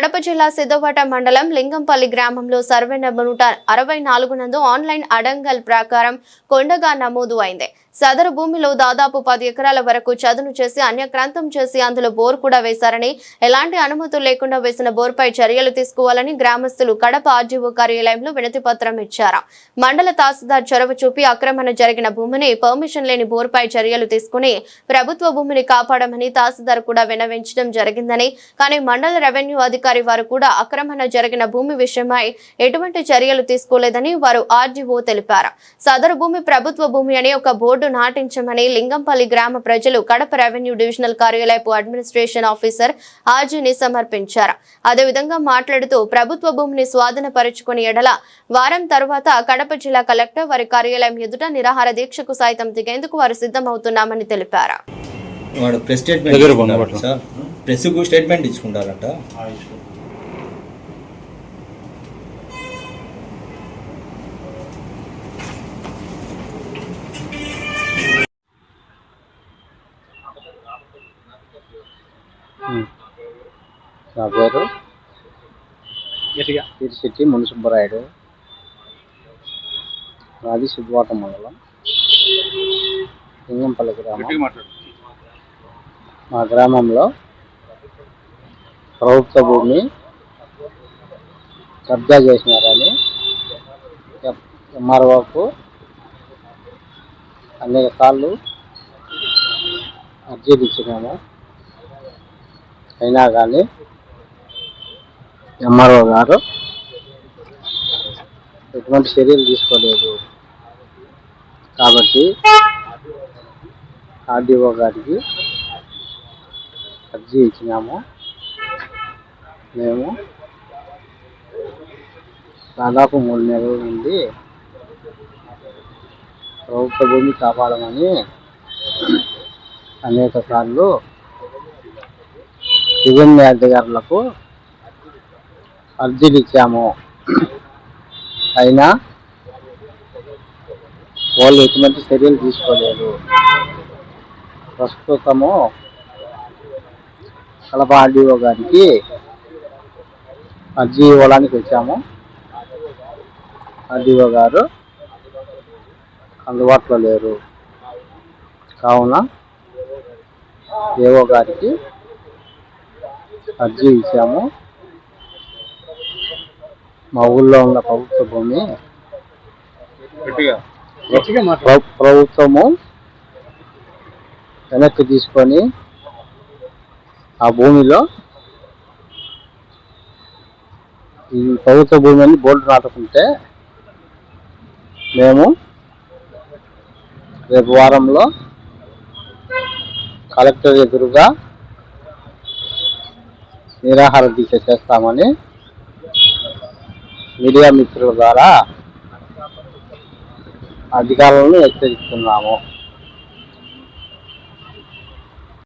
కడప జిల్లా సిద్ధవట మండలం లింగంపల్లి గ్రామంలో సర్వే నెంబర్ నూట అరవై నాలుగు నందు ఆన్లైన్ అడంగల్ ప్రకారం కొండగా నమోదు అయింది. సదరు భూమిలో దాదాపు పది ఎకరాల వరకు చదును చేసి అన్యక్రాంతం చేసి అందులో బోర్ కూడా వేశారని ఎలాంటి అనుమతులు లేకుండా వేసిన బోర్పై చర్యలు తీసుకోవాలని గ్రామస్తులు కడప ఆర్జీఓ కార్యాలయంలో వినతి పత్రం ఇచ్చారు. మండల తహసీల్దార్ చొరవ చూపి ఆక్రమణ జరిగిన భూమిని పర్మిషన్ లేని బోర్పై చర్యలు తీసుకుని ప్రభుత్వ భూమిని కాపాడమని తహసీల్దార్ కూడా వినవించడం జరిగిందని కానీ మండల రెవెన్యూ అధికారి వారు కూడా ఆక్రమణ జరిగిన భూమి విషయమై ఎటువంటి చర్యలు తీసుకోలేదని వారు ఆర్జీఓ తెలిపారు. సదరు భూమి ప్రభుత్వ భూమి అని ఒక బోర్డు నాటించమని లింగంపల్లి గ్రామ ప్రజలు కడప రెవెన్యూ డివిజనల్ కార్యాలయపు అడ్మినిస్ట్రేషన్ ఆఫీసర్ ఆర్జీని సమర్పించారు. అదేవిధంగా మాట్లాడుతూ ప్రభుత్వ భూమిని స్వాధీనపరుచుకుని ఎడల వారం తర్వాత కడప జిల్లా కలెక్టర్ వారి కార్యాలయం ఎదుట నిరాహార దీక్షకు సైతం దిగేందుకు వారు సిద్ధమవుతున్నామని తెలిపారు. వాడు ప్రెస్ స్టేట్మెంట్ ప్రెస్కు స్టేట్మెంట్ ఇచ్చుకుంటారంట? నా పేరు తిరుసిట్టి మున్సుబ్బరాయుడు. నాది సిద్ధివాట మండలం. లింగంపల్లి గ్రామం. మా గ్రామంలో ప్రభుత్వ భూమి కబ్జా చేసినారని ఎంఆర్ఓకు అనేక సార్లు అర్జీలు ఇచ్చినాము. అయినా కానీ ఎంఆర్ఓ గారు. ఎటువంటి చర్యలు తీసుకోలేదు. కాబట్టి ఆర్డీఓ గారికి అర్జీ ఇచ్చినాము. మేము దాదాపు మూడు నెలల నుండి ప్రభుత్వ భూమి కాపాడమని అనేక సార్లు రెవెన్యూ అధికారులకు అర్జీలు ఇచ్చాము. అయినా వాళ్ళు ఎటువంటి చర్యలు తీసుకోలేదు. ప్రస్తుతము కడప ఆర్డీఓ గారికి అర్జీ ఇవ్వడానికి వచ్చాము. ఆర్డీఓ గారు అందుబాటులో లేరు. కావున ఏఓ గారికి అర్జీ ఇచ్చాము. మా ఊళ్ళో ఉన్న ప్రభుత్వ భూమి. ప్ర- ప్రభుత్వము వెనక్కి తీసుకొని ఆ భూమిలో ఈ ప్రభుత్వ భూమి అని బోర్డు నాటుకుంటే మేము రేపు వారంలో కలెక్టర్ ఎదురుగా నిరాహార దీక్ష చేస్తామని మీడియా మిత్రుల ద్వారా అధికారులను హెచ్చరిస్తున్నాము.